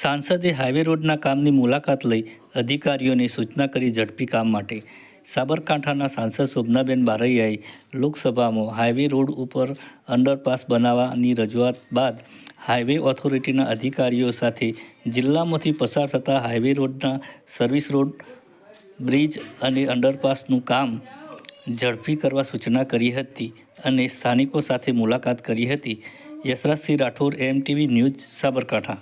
સાંસદે highway રોડના કામની મુલાકાત લઈ અધિકારીઓને સૂચના કરી ઝડપી કામ માટે. સાબરકાંઠાના સાંસદ શોભનાબેન બારૈયાએ લોકસભામાં હાઈવે રોડ ઉપર અંડરપાસ બનાવવાની રજૂઆત બાદ હાઈવે ઓથોરિટીના અધિકારીઓ સાથે જિલ્લામાંથી પસાર થતા હાઈવે રોડના સર્વિસ રોડ, બ્રિજ અને અંડરપાસનું કામ ઝડપી કરવા સૂચના કરી હતી અને સ્થાનિકો સાથે મુલાકાત કરી હતી. Yashrajsinh Rathod, MTV news, Sabarkantha.